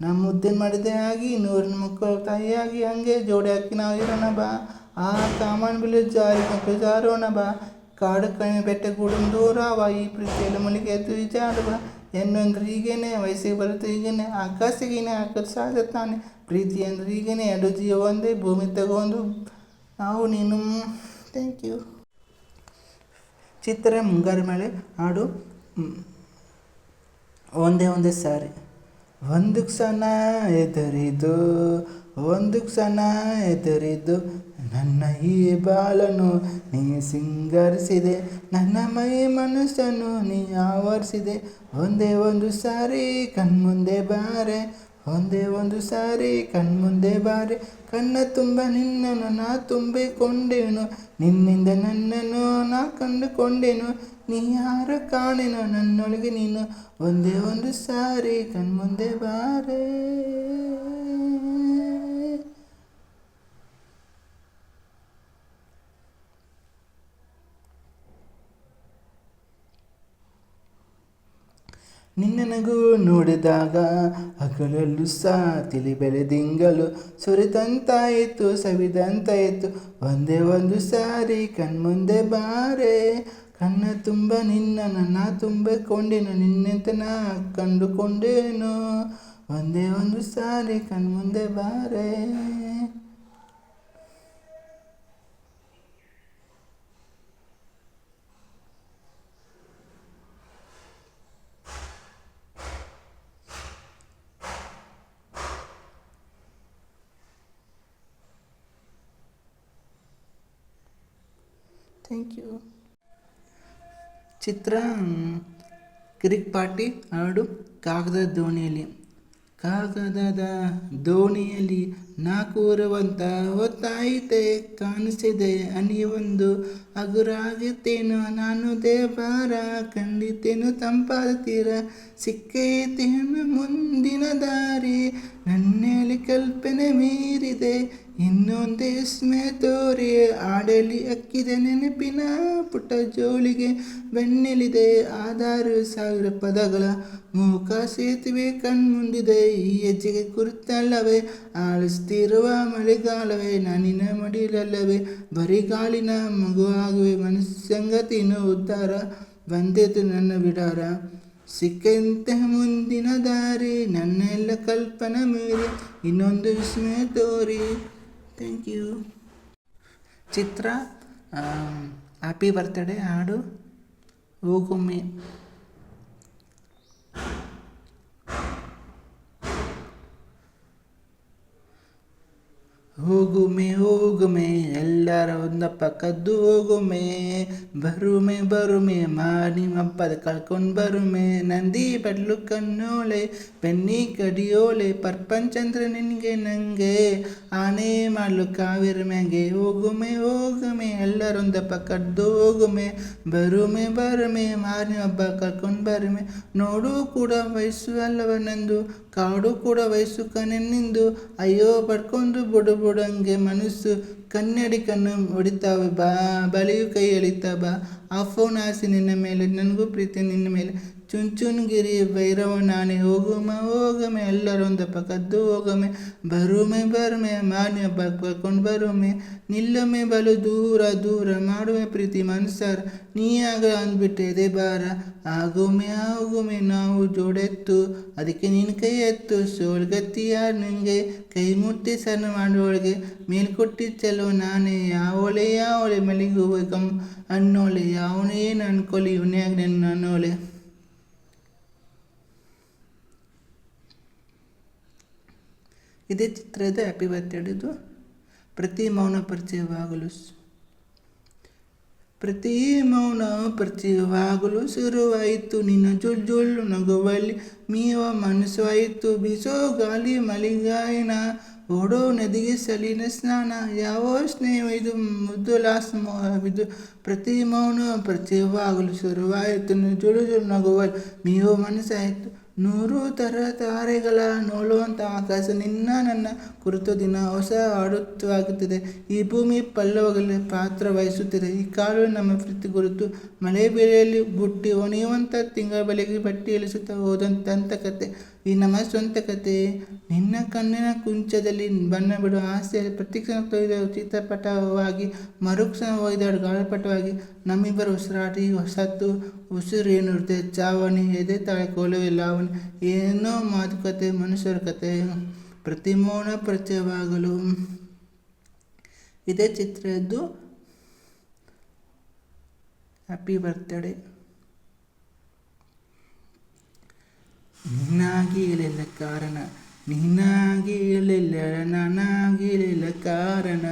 ನಮ್ಮ ಮುದ್ದೆ ಮಾಡಿದೆ ಆಗಿ ನೂರಿನ ಮಕ್ಕಳು ತಾಯಿಯಾಗಿ ಹಂಗೆ ಜೋಡಿ ಹಾಕಿ ನಾವು ಇರೋಣ ಬಾ. ಆ ಸಾಮಾನು ಬಿಲ್ಲು ಜಾರಿ ಮಕ್ಕಳು ಜಾರೋಣ ಬಾ. ಕಾಡು ಕಣಿ ಬೆಟ್ಟ ಗೂಡು ದೂರವ ಈ ಪ್ರೀತಿಯಲ್ಲಿ ವಿಚಾರ ಬಾ. ಅಂದ್ರೆ ಈಗೇನೆ, ವಯಸ್ಸಿಗೆ ಬರುತ್ತೆ ಹೀಗೇನೆ ಆಕಾಶಗೇನೆ ಆಕಾಶ ಸಾಗುತ್ತಾನೆ. ಪ್ರೀತಿ ಅಂದ್ರೆ ಹೀಗೇನೆ ಎರಡು ಜೀವ ಒಂದೇ, ಭೂಮಿ ತಗೊಂಡು ನಾವು ನೀನು ಥ್ಯಾಂಕ್ ಯು ಚಿತ್ರ ಮುಂಗಾರು ಮಳೆ, ಹಾಡು ಒಂದೇ ಒಂದೇ ಸಾರಿ. ಒಂದು ಕ್ಷಣ ಎದುರಿದು, ಒಂದು ಕ್ಷಣ ಎದುರಿದ್ದು ನನ್ನ ಈ ಬಾಲನು ನೀ ಸಿಂಗರಿಸಿದೆ, ನನ್ನ ಮೈ ಮನಸ್ಸನ್ನು ನೀ ಆವರಿಸಿದೆ. ಒಂದೇ ಒಂದು ಸಾರಿ ಕಣ್ಮುಂದೆ ಬಾರೆ, ಒಂದೇ ಒಂದು ಸಾರಿ ಕಣ್ಮುಂದೆ ಬಾರೆ. ಕಣ್ಣ ತುಂಬ ನಿನ್ನನ್ನು ನಾ ತುಂಬಿಕೊಂಡೆನು, ನಿನ್ನಿಂದ ನನ್ನನ್ನು ನಾ ಕಂಡುಕೊಂಡೆನು. ನೀ ಯಾರ ಕಾಣೆನು ನನ್ನೊಳಗೆ ನೀನು, ಒಂದೇ ಒಂದು ಸಾರಿ ಕಣ್ಮುಂದೆ ಬಾರೆ. ನಿನ್ನ ನಗು ನೋಡಿದಾಗ ಹಗಲಲ್ಲೂ ಸಹ ತಿಳಿ ಬೆಳೆದಿಂಗಲು ಸುರಿದಂತಾಯಿತು, ಸವಿದಂತಾಯಿತು. ಒಂದೇ ಒಂದು ಸಾರಿ ಕಣ್ಮುಂದೆ ಬಾರೆ, ಕಣ್ಣ ತುಂಬ ನಿನ್ನ, ನನ್ನ ತುಂಬಿಕೊಂಡೆನು ನಿನ್ನೆಂತ ನಾ ಕಂಡುಕೊಂಡೇನು. ಒಂದೇ ಒಂದು ಸಾರಿ ಕಣ್ಮುಂದೆ ಬಾರೆ. ಥ್ಯಾಂಕ್ ಯು ಚಿತ್ರ ಕ್ರಿಕ್ ಪಾಟಿ ಹಾಡು ಕಾಗದದ ದೋಣಿಯಲ್ಲಿ. ಕಾಗದದ ದೋಣಿಯಲ್ಲಿ ನಾಕೂರವಂತ ಹೊತ್ತಾಯಿತೆ, ಕಾಣಿಸಿದೆ ಹನಿಯೊಂದು ಹಗುರಾಗಿತ್ತೇನು ನಾನು ದೇವರ ಕಂಡಿತೇನು ತಂಪಾದ ತೀರ. ಸಿಕ್ಕೇತೇನು ಮುಂದಿನ ದಾರಿ. ನನ್ನಲ್ಲಿ ಕಲ್ಪನೆ ಮೀರಿದೆ, ಇನ್ನೊಂದೇ ಸ್ಮೆ ತೋರಿ ಆಡಲಿ ಅಕ್ಕಿದೆ ನೆನಪಿನ ಪುಟ್ಟ ಜೋಳಿಗೆ ಬೆನ್ನೆಲಿದೆ. ಆಧಾರು ಸಾವಿರ ಪದಗಳ ಮೂಕ ಸೇತುವೆ ಕಣ್ಮುಂದಿದೆ, ಈ ಹೆಜ್ಜೆಗೆ ಕುರಿತಲ್ಲವೇ ಆಳಿಸ್ತಿರುವ ಮಳೆಗಾಲವೇ, ನಾನಿನ ಮಡಿಲಲ್ಲವೇ? ಬರಿಗಾಲಿನ ಮಗುವಾಗುವೆ ಮನಸ್ಸಂಗತಿನೂ ಉದ್ಧಾರ ಬಂದೆತು ನನ್ನ ಬಿಡಾರ. ಸಿಕ್ಕಂತೆ ಮುಂದಿನ ದಾರಿ ನನ್ನೆಲ್ಲ ಕಲ್ಪನೆ ಮೀರಿ, ಇನ್ನೊಂದು ವಿಸ್ಮಯ ತೋರಿ. ಥ್ಯಾಂಕ್ ಯು ಚಿತ್ರ ಹ್ಯಾಪಿ ಬರ್ತಡೇ ಹಾಡು. ಹೋಗೊಮ್ಮೆ ಹೋಗುಮೆ ಹೋಗುಮೆ, ಎಲ್ಲರ ಒಂದಪ್ಪ ಕದ್ದು ಹೋಗುಮೆ. ಬರುಮೆ ಬರುಮೆ ಮಾಡಿ ಮಪ್ಪದ ಕಳ್ಕೊಂಡು ಬರುಮೆ. ನಂದಿ ಬಡ್ಲು ಕಣ್ಣೋಳೆ, ಬೆನ್ನಿ ಕಡಿಯೋಳೆ ಪರ್ಪಂಚಂದ್ರ ನಿನಗೆ ನಂಗೆ. ಆನೆ ಮಾಡ್ಲು ಕಾವೇರಿ ಮ್ಯಾಗೆ, ಹೋಗುಮೆ ಹೋಗುಮೆ ಎಲ್ಲರೊಂದಪ್ಪ ಕದ್ದು ಹೋಗುಮೆ. ಬರುಮೆ ಬರುಮೆ ಮಾರಿ ಹಬ್ಬ ಕಳ್ಕೊಂಡು ಬರುಮೆ. ನೋಡು ಕೂಡ ವಯಸ್ಸು ಅಲ್ಲವ ನಂದು, ಕಾಡು ಕೂಡ ವಯಸ್ಸು ನಿಂದು ಅಯ್ಯೋ, ಪಡ್ಕೊಂಡು ಬುಡು ಬುಡಂಗೆ ಮನಸ್ಸು ಕನ್ನಡಿ ಕಣ್ಣು ಹೊಡಿತಾವೆ, ಬಾ ಬಳಿಯು ಕೈ ಎಳಿತಾ ಬಾ, ಆ ಫೋನ್ ಆಸೆ ನಿನ್ನ ಮೇಲೆ, ನನಗೂ ಪ್ರೀತಿ ನಿನ್ನ ಮೇಲೆ. ಚುಂಚುನ್ಗಿರಿ ಭೈರವ ನಾನೇ ಹೋಗುಮ, ಹೋಗಮೆ ಎಲ್ಲರೊಂದಪ್ಪ ಕದ್ದು ಹೋಗಮೆ. ಬರುಮೆ ಬರುಮೆ, ಮಾನ್ಯ ಬಕ್ಕೊಂಡು ಬರುಮೆ. ನಿಲ್ಲಮೆ, ಬಲು ದೂರ ದೂರ ಮಾಡುವೆ ಪ್ರೀತಿ ಮನ್ಸರ್. ನೀ ಆಗ ಅಂದ್ಬಿಟ್ಟೆ ಬಾರ ಆಗುಮೆ ಆಗುಮೆ, ನಾವು ಜೋಡೆತ್ತು. ಅದಕ್ಕೆ ನಿನ್ನ ಕೈ ಎತ್ತು ಸೋಳ್ಗತ್ತಿಯ ನಿನಗೆ ಕೈ ಮುಟ್ಟಿ ಸಣ್ಣ ಮಾಡೋಳಿಗೆ ಮೇಲ್ಕೊಟ್ಟಿ ಚಲೋ ನಾನೇ. ಯಾವಳೆ ಯಾವಳೆ ಮಲಿಗುವ ಗಮ್. ಅನ್ನೋಳೆ ಯಾವನೇ ಏನು ಅನ್ಕೊಳ್ಳಿ ಇವನ್ಯಾಗ ನನ್ನ ಅನ್ನೋಳೆ. ಇದೇ ಚಿತ್ರದ ಹ್ಯಾಪಿ ಬರ್ತಡೇದು ಪ್ರತಿ ಮೌನ ಪರಿಚಯವಾಗಲು ಪ್ರತಿ ಮೌನ ಪರಿಚಯವಾಗಲು ಶುರುವಾಯಿತು. ನಿನ್ನ ಜೊಲ್ ಜೊಲ್ಲು ನಗುವಲ್ಲಿ ಮೀವ ಮನಸ್ಸಾಯಿತು. ಬೀಸೋ ಗಾಳಿ ಮಲಿಗಾಯನ, ಓಡೋ ನದಿಗೆ ಸಲಿನ ಸ್ನಾನ, ಯಾವ ಸ್ನೇಹ ಇದು ಮುದ್ದು ಇದು ಪ್ರತಿ ಮೌನ ಪರಿಚಯವಾಗಲು ಶುರುವಾಯಿತು. ಜುಳು ಜುಳು ನಗುವಲ್ಲಿ ಮೀವ ಮನಸ್ಸಾಯಿತು. ನೂರು ತರ ತಾರೆಗಳ ನೋಡುವಂಥ ಆಕಾಶ ನಿನ್ನ ನನ್ನ ಕುರಿತು ದಿನ ಹೊಸ ಆಡುತ್ತವಾಗುತ್ತದೆ ಈ ಭೂಮಿ ಪಲ್ಲವಗಳಲ್ಲಿ ಪಾತ್ರ ವಹಿಸುತ್ತಿದೆ. ಈ ಕಾಡು ನಮ್ಮ ಪ್ರೀತಿ ಗುರುತು ಮಳೆ ಬೆಳೆಯಲ್ಲಿ ಬುಟ್ಟಿ ಒಣೆಯುವಂಥ ತಿಂಗಳ ಬೆಳಗ್ಗೆ ಬಟ್ಟಿ ಇಳಿಸುತ್ತಾ ಹೋದಂಥ ಕತೆ ಈ ನಮ್ಮ ಸ್ವಂತ ಕತೆ ನಿನ್ನ ಕಣ್ಣಿನ ಕುಂಚದಲ್ಲಿ ಬಣ್ಣ ಬಿಡುವ ಆಸೆ ಪ್ರತಿಕ್ಷಣ ತೊಯ್ದ ಚಿತ್ರಪಟವಾಗಿ, ಮರುಕ್ಷಣ ಒಯ್ದಾಡು ಗಾಳಪಟವಾಗಿ, ನಮ್ಮಿಬ್ಬರು ಉಸಿರಾಟಿ ಹೊಸತ್ತು ಉಸಿರು ಏನು ಇರುತ್ತೆ ಚಾವಣಿ, ಎದೆ ತಾಳೆ ಕೋಲವೇ ಲಾವಣಿ, ಏನೋ ಮಾತುಕತೆ, ಮನುಷ್ಯರ ಕತೆ ಪ್ರತಿಮೋಣ ಪರಿಚಯವಾಗಲು. ಇದೇ ಚಿತ್ರದ್ದು ಹ್ಯಾಪಿ ಬರ್ತ್ಡೇ ನಿನ್ನಾಗಿ ಇರಲಿಲ್ಲ ಕಾರಣ ನಿನ್ನಾಗಿ ಇರಲಿಲ್ಲ ನಾನಾಗಿ ಇರಲಿಲ್ಲ ಕಾರಣ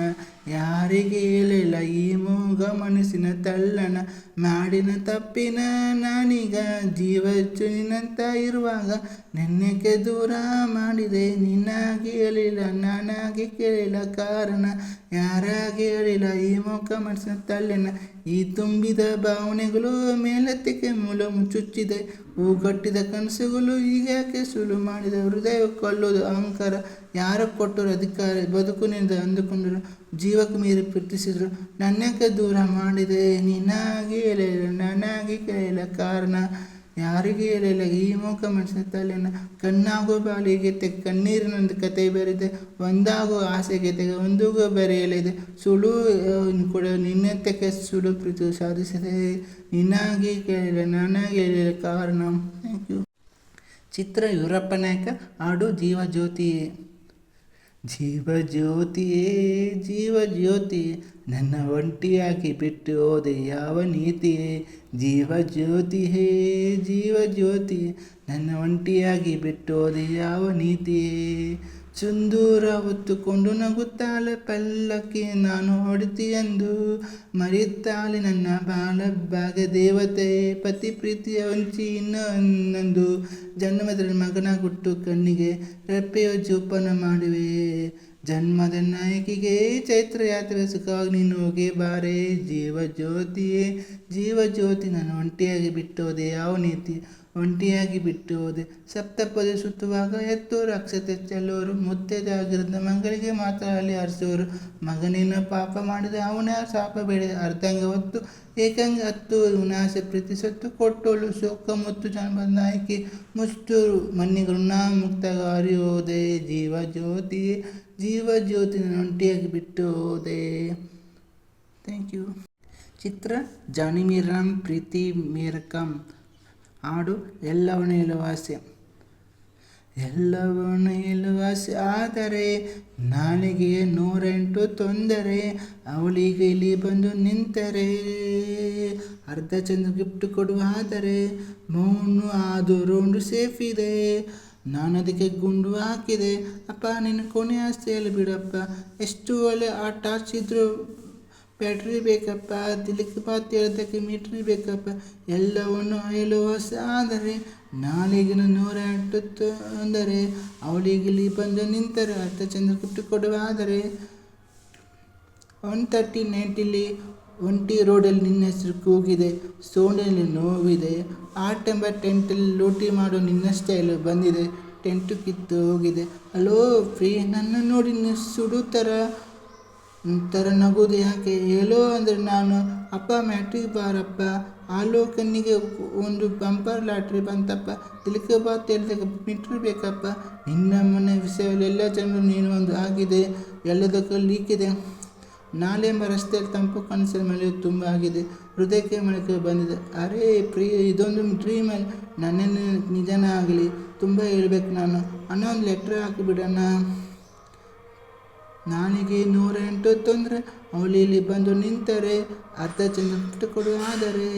ಯಾರಿಗೆ ಹೇಳಿಲ್ಲ ಈ ಮೂಗ ಮನಸ್ಸಿನ ತಲ್ಲಣ, ಮಾಡಿನ ತಪ್ಪಿನ ನಾನೀಗ ಜೀವ ನಿನ್ನಂತ ಇರುವಾಗ ನೆನ್ನೆಗೆ ದೂರ ಮಾಡಿದೆ, ನಿನ್ನಾಗಿ ಹೇಳಿಲ್ಲ, ನಾನಾಗಿ ಕೇಳಿಲ್ಲ ಕಾರಣ. ಯಾರಾಗಿ ಹೇಳಿಲ್ಲ? ಈ ಮೂಗ ಮನಸ್ಸಿನ ತಲ್ಲಣ, ಈ ತುಂಬಿದ ಭಾವನೆಗಳು ಮೇಲೆತ್ತಿಕೆ ಮೂಲ ಮುಚ್ಚುಚ್ಚಿದೆ. ಹೂಗಟ್ಟಿದ ಕನಸುಗಳು ಈಗ್ಯಾಕೆ ಸುಲು ಮಾಡಿದ? ಹೃದಯ ಕೊಲ್ಲೋದು ಅಹಂಕಾರ. ಯಾರ ಕೊಟ್ಟರು? ಅಧಿಕಾರ. ಬದುಕಿನಿಂದ ಅಂದುಕೊಂಡರು. ಜೀವಕ್ಕೆ ಮೀರಿ ಪ್ರೀತಿಸಿದ್ರು. ನನ್ನಕ್ಕೆ ದೂರ ಮಾಡಿದೆ? ನಿನ್ನಾಗಿ ಎಳೆಯಲು ನನಗೆ ಕೇಳಿಲ್ಲ ಕಾರಣ? ಯಾರಿಗೂ ಹೇಳಿಲ್ಲ ಈ ಮೂಕ ಮನುಷ್ಯನ ತಲೆನ ಕಣ್ಣಾಗೋ ಬಾಲಿಗೆ ತೆಗೆ ಕಣ್ಣೀರಿನೊಂದು ಕತೆ ಬರೆದೆ. ಒಂದಾಗೋ ಆಸೆಗೆ ತೆಗೆ ಒಂದಿಗೂ ಬರೆಯಲಿದೆ ಸುಳು ಕೂಡ ನಿನ್ನತ್ತಕ್ಕೆ ಸುಳು ಪ್ರೀತಿ ಸಾಧಿಸಿದೆ. ನಿನ್ನಾಗಿ ಕೇಳಿಲ್ಲ ನನಗೆ ಹೇಳಿಲ್ಲ ಕಾರಣ? ಥ್ಯಾಂಕ್ ಯು ಚಿತ್ರ ಯೂರಪ್ಪ ನಾಯಕ ಹಾಡು ಜೀವ ಜ್ಯೋತಿಯೇ ಜೀವ ಜ್ಯೋತಿಯೇ ಜೀವ ಜ್ಯೋತಿ ನನ್ನ ಒಂಟಿಯಾಗಿ ಬಿಟ್ಟು ಹೋದೆ ಯಾವ ನೀತಿಯೇ ಜೀವ ಜ್ಯೋತಿಯೇ ಜೀವ ಜ್ಯೋತಿ ನನ್ನ ಒಂಟಿಯಾಗಿ ಬಿಟ್ಟು ಹೋದೆ ಯಾವ ನೀತಿಯೇ ಚುಂದೂರ ಹೊತ್ತುಕೊಂಡು ನಗುತ್ತಾಳೆ ಪಲ್ಲಕ್ಕಿ, ನಾನು ಹೊಡಿತೀಯೆಂದು ಮರೆಯುತ್ತಾಳೆ ನನ್ನ ಬಾಲಬ್ಬಾಗ ದೇವತೆ. ಪತಿ ಪ್ರೀತಿಯ ಒಂಚಿ ಇನ್ನೊಂದು ಜನ್ಮದಲ್ಲಿ ಮಗನ ಗುಟ್ಟು ಕಣ್ಣಿಗೆ ರೆಪ್ಪೆಯ ಜೋಪನ ಮಾಡುವೆ. ಜನ್ಮದ ನಾಯಕಿಗೆ ಚೈತ್ರ ಯಾತ್ರೆ ಸುಖವಾಗಿ ನೀನು ಹೋಗಿ ಬಾರೆ. ಜೀವ ಜ್ಯೋತಿಯೇ ಜೀವ ಜ್ಯೋತಿ ನಾನು ಒಂಟಿಯಾಗಿ ಬಿಟ್ಟೋದೆ ಯಾವ ನೀತಿ? ಒಂಟಿಯಾಗಿ ಬಿಟ್ಟು ಹೋದೆ. ಸಪ್ತಪದಿ ಸುತ್ತುವಾಗ ಎತ್ತೂರು ಅಕ್ಷತೆ ಚೆಲ್ಲೋರು ಮುತ್ತೆದಾಗಿರುತ್ತೆ ಮಂಗಳಿಗೆ ಮಾತ್ರ ಅಲ್ಲಿ ಹರಿಸೋರು ಮಗನಿನ ಪಾಪ ಮಾಡಿದ ಅವನ ಶಾಪ ಬೇಡ ಅರ್ಧಂಗ ಹೊತ್ತು, ಏಕಾಂಗ ಹತ್ತು ವಿನಾಶ ಪ್ರೀತಿ ಸತ್ತು ಕೊಟ್ಟೋಳು ಶೋಕ ಮುತ್ತು ಜನ್ಮದ ನಾಯಕಿ ಮುಷ್ಟೂರು ಮನ್ನಿಗರುಣ ಮುಕ್ತಗಾರಿ ಹೋದೆ. ಜೀವ ಜ್ಯೋತಿ ಜೀವ ಜ್ಯೋತಿ ಒಂಟಿಯಾಗಿ ಬಿಟ್ಟು ಹೋದೆ. Thank you. ಚಿತ್ರ ಜಾನಿ ಪ್ರೀತಿ ಮೀರಕಂ ಹಾಡು ಎಲ್ಲವನ ಇಲುವಾಸೆ ಎಲ್ಲವನ ಇಲುವಾಸೆ ಆದರೆ ನಾಲಿಗೆ ನೂರೆಂಟು ತೊಂದರೆ ಅವಳಿಗೆ ಇಲ್ಲಿ ಬಂದು ನಿಂತರೆ. ಅರ್ಧ ಚಂದ್ರ ಗಿಫ್ಟ್ ಕೊಡುವ ಆದರೆ ಮೌನು ಆದು ರೌಂಡು ಸೇಫ್ ಇದೆ ನಾನು ಅದಕ್ಕೆ ಗುಂಡು ಹಾಕಿದೆ. ಅಪ್ಪ ನಿನ್ನ ಕೊನೆ ಆಸ್ತಿಯಲ್ಲಿ ಬಿಡಪ್ಪ. ಎಷ್ಟು ಒಳ್ಳೆ ಆ ಟಾರ್ಚ್ ಇದ್ರು ಬ್ಯಾಟ್ರಿ ಬೇಕಪ್ಪ ದಿಲಿಕ್ ಬಾತ್ ಹೇಳೋದಕ್ಕೆ ಮೀಟ್ರಿ ಬೇಕಪ್ಪ, ಎಲ್ಲವನ್ನು ಹೇಳು ಹೊಸ. ಆದರೆ ನಾಳೆಗಿನ ನೂರ ಎಂಟು ಅಂದರೆ ಅವಳಿಗಿಲಿ ಬಂದು ನಿಂತರೆ ಅರ್ಥ ಚಂದ್ರ ಕೊಟ್ಟು ಕೊಡುವ. ಆದರೆ ಒನ್ ತರ್ಟಿ ನೈಂಟಿಲಿ ಒಂಟಿ ರೋಡಲ್ಲಿ ನಿನ್ನ ಹೆಸರು ಕೂಗಿದೆ, ಸೋಂಡಲ್ಲಿ ನೋವಿದೆ. ಆಟ್ ಎಂಬ ಟೆಂಟಲ್ಲಿ ಲೂಟಿ ಮಾಡೋ ನಿನ್ನ ಸ್ಟೈಲ್ ಬಂದಿದೆ, ಟೆಂಟು ಕಿತ್ತು ಹೋಗಿದೆ ಅಲೋ, ಫ್ರೀ, ನನ್ನ ನೋಡಿ ಸುಡು ಥರ ಥರ ನಗೋದು ಯಾಕೆ? ಹೇಳೋ ಅಂದರೆ ನಾನು, ಅಪ್ಪ, ಮ್ಯಾಟ್ರಿಕ್ ಬಾರಪ್ಪ. ಆಲೋಕನಿಗೆ ಒಂದು ಬಂಪರ್ ಲಾಟ್ರಿ ಬಂತಪ್ಪ. ತಿಲಕ ಬಾತ್ ಹೇಳಿದಾಗ ಮಿಟ್ರಿ ಬೇಕಪ್ಪ. ನಿನ್ನ ಮನೆ ವಿಷಯದಲ್ಲಿ ಎಲ್ಲ ಜನರು ನೀನು ಒಂದು ಆಗಿದೆ. ಎಲ್ಲದಕ್ಕೂ ಲೀಕಿದೆ ನಾಳೆ ಎಂಬ ರಸ್ತೆಯಲ್ಲಿ ತಂಪು ಕನಸಿನ ಮೇಲೆ ತುಂಬ ಆಗಿದೆ. ಹೃದಯಕ್ಕೆ ಮೊಳಕೆ ಬಂದಿದೆ. ಅರೇ, ಪ್ರಿಯ, ಇದೊಂದು ಡ್ರೀಮಲ್ಲಿ ನನ್ನೇನು ನಿಜನ ಆಗಲಿ. ತುಂಬ ಹೇಳ್ಬೇಕು ನಾನು. ಅನ್ನೋ ಒಂದು ಲೆಟ್ರ್ ಹಾಕಿಬಿಡೋಣ. ನಾಳೆಗೆ ನೂರ ಎಂಟು ತೊಂದರೆ ಅವಳು ಇಲ್ಲಿ ಬಂದು ನಿಂತರೆ, ಅರ್ಧ ಚಂದ್ರ ಬಿಟ್ಟು ಕೊಡು ಆದರೆ.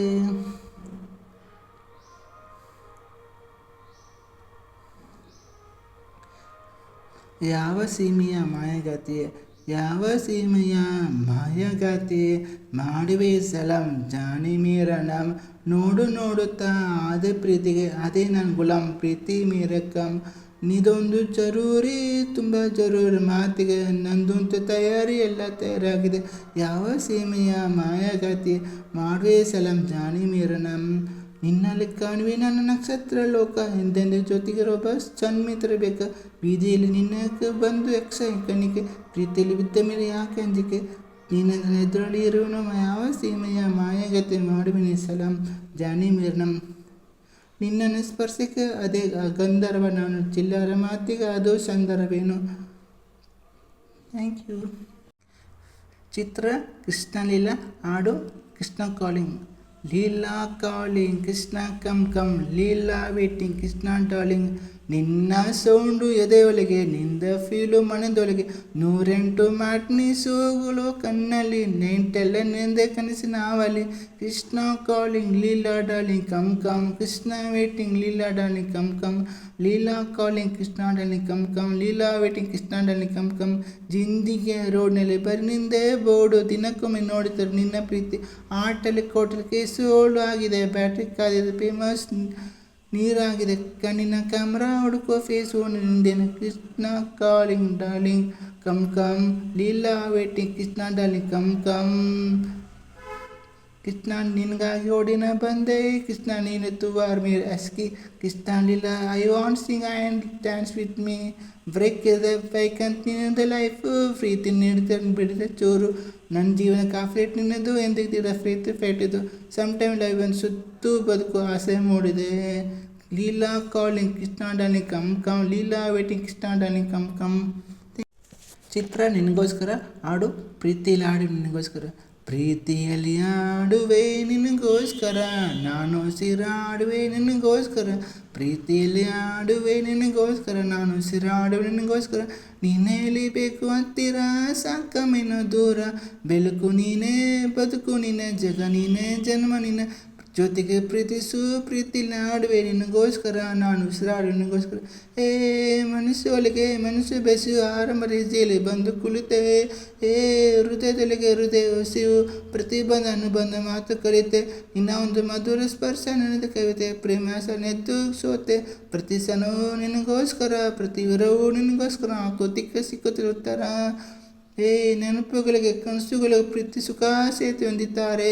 ಯಾವ ಸೀಮೆಯ ಮಾಯಗಾತಿಯೇ, ಯಾವ ಸೀಮೆಯ ಮಾಯಗಾತಿ ಮಾಡುವೆ ಸಲಂ ಜಾನಿ ಮೀರನಂ ನೋಡು ನೋಡುತ್ತಾ, ಅದೇ ಪ್ರೀತಿಗೆ, ಅದೇ ನನ್ನ ಗುಲಾಂ, ಪ್ರೀತಿ ಮೀರಕಂ. ನಿದೊಂದು ಜರೂರಿ, ತುಂಬ ಜರೂರಿ ಮಾತಿಗೆ ನಂದಂತೂ ತಯಾರಿ ಎಲ್ಲ ತಯಾರಾಗಿದೆ. ಯಾವ ಸೀಮೆಯ ಮಾಯಾಗತಿ ಮಾಡುವೆ ಸಲಂ ಜಾನಿ ಮೀರನಂ ನಿನ್ನಲ್ಲಿ ಕಾಣುವೆ ನನ್ನ ನಕ್ಷತ್ರ ಲೋಕ. ಎಂದೆಂದು ಜೊತೆಗಿರೋ ಬಸ್ ಚನ್ಮಿತ್ರ ಬೇಕ. ಬೀದಿಯಲ್ಲಿ ನಿನ್ನಕ್ಕೆ ಬಂದು ಯಕ್ಷ ಕಣಿಕೆ ಪ್ರೀತಿಯಲ್ಲಿ ಬಿದ್ದ ಮೇಲೆ ಯಾಕೆ ಅಂಜಿಕೆ? ನಿನ್ನ ಎದುರಲ್ಲಿ ಇರುವನು ಯಾವ ಸೀಮೆಯ ಮಾಯಾಗತಿ ಮಾಡುವಿನಿ ಸಲಂ ಜಾನಿ ಮೀರ್ನಂ ನಿನ್ನನ್ನು ಸ್ಪರ್ಶಕ್ಕೆ ಅದೇ ಗಂಧರ್ವ ನಾನು ಚಿಲ್ಲರ ಮಾತಿಗೆ ಅದು ಸಂದರ್ಭೇನು ಥ್ಯಾಂಕ್ ಯು ಚಿತ್ರ ಕೃಷ್ಣಲೀಲಾ ಹಾಡು, Krishna calling Leela calling Krishna come come Leela waiting Krishna darling ನಿನ್ನ ಸೌಂಡು ಎದೆಯೊಳಗೆ, ನಿಂದ ಫೀಲು ಮನದೊಳಗೆ, ನೂರೆಂಟು ಮಾಟ್ನಿ ಸೋಗುಲು ಕಣ್ಣಲ್ಲಿ, ನೆಂಟೆಲ್ಲ ನಿಂದೆ ಕನಸಿನ ಆವಲಿ Krishna calling Leela darling come come Krishna waiting Leela darling come come Leela calling Krishna come come Leela waiting Krishna darling come come ಜಿಂದಿಗೆ ರೋಡ್ನಲ್ಲಿ ಬರಿ, ನಿಂದೆ ಬೋರ್ಡು ದಿನಕ್ಕೊಮ್ಮೆ ನೋಡುತ್ತಾರೆ ನಿನ್ನ ಪ್ರೀತಿ. ಆಟಲ್ಲಿ ಕೋಟಲ್ ಕೇಸು ಓಲ್ಡ್ ಆಗಿದೆ, ಬ್ಯಾಟ್ರಿ ಕಾದಿದೆ ಫೇಮಸ್ ನೀರಾಗಿದೆ ಕಣ್ಣಿನ ಕ್ಯಾಮ್ರಾ ಹುಡುಕೋ face ನಿಂದೇನು Krishna calling darling come come, Leela waiting Krishna darling come come. Krishna, ನಿನಗಾಗಿ ಓಡಿನ ಬಂದೆ. ಕೃಷ್ಣ ನೀನು ತುವಾರ್ ಮೀರ್ ಅಸ್ಕಿ Krishna, Leela I want sing and dance with me break ಇದೆ ಬೈಕ್ ಅಂತ ನಿನ್ನದು ಲೈಫು ಪ್ರೀತಿ ನೀಡಿದ ಬಿಡಿದ ಚೂರು ನನ್ನ ಜೀವನ ಕಾಫ್ಲೇಟ್ ನಿನ್ನದು ಎಂದಿದ್ದೀರ ಪ್ರೀತಿ ಫೇಟಿದು ಸಮ್ ಟೈಮ್ ಲೈವ್ ಒಂದು ಸುತ್ತು ಬದುಕು ಆಸೆ ಮೂಡಿದೆ. Leela calling Krishna darling come come, Leela waiting Krishna darling come come. ಚಿತ್ರ ನಿನಗೋಸ್ಕರ ಹಾಡು ಪ್ರೀತಿಯಲ್ಲಿ ಹಾಡು ನಿನಗೋಸ್ಕರ. ಪ್ರೀತಿಯಲ್ಲಿ ಆಡುವೆ ನಿನಗೋಸ್ಕರ, ನಾನು ಉಸಿರಾಡುವೆ ನಿನಗೋಸ್ಕರ. ಪ್ರೀತಿಯಲ್ಲಿ ಆಡುವೆ ನಿನಗೋಸ್ಕರ, ನಾನು ಉಸಿರಾಡುವೆ ನಿನಗೋಸ್ಕರ. ನೀನೇ ಬೇಕು ಹತ್ತಿರ, ಸಾಕಮೇನೋ ದೂರ. ಬೆಳಕು ನೀನೇ, ಬದುಕು ನೀನೇ, ಜಗ ನೀನೇ, ಜನ್ಮ ನೀನೇ. ಜೊತೆಗೆ ಪ್ರೀತಿಸು ಸುಪ್ರೀತಿ ನಡುವೆ ನಿನಗೋಸ್ಕರ, ನಾನು ಉಸಿರಾಡು ನಿನಗೋಸ್ಕರ. ಏ ಮನಸ್ಸು ಒಳಗೆ ಮನಸ್ಸು ಬೆಸು ಆರಂಭ ರೀತಿಯಲ್ಲಿ ಬಂದು ಕುಳಿತೆ ಏ ಹೃದಯದೊಳಗೆ ಹೃದಯ ಹಸಿವು ಪ್ರತಿಬಂಧ ಅನುಬಂಧ ಮಾತು ಕಲಿತೆ. ನಿನ್ನ ಒಂದು ಮಧುರ ಸ್ಪರ್ಶ ನನಗೆ ಕವಿತೆ. ಪ್ರೇಮ ನೆದ್ದು ಸೋತೆ. ಪ್ರತಿ ಸನವೂ ನಿನಗೋಸ್ಕರ, ಪ್ರತಿ ವಿರವೂ ನಿನಗೋಸ್ಕರ ಕೊತ್ತಿಕ್ಕ ಸಿಕ್ಕುತ್ತಿರುತ್ತಾರ ಏ ನೆನಪುಗಳಿಗೆ ಕನಸುಗಳಿಗೆ ಪ್ರೀತಿ ಸುಖ ಹೊಂದಿದ್ದಾರೆ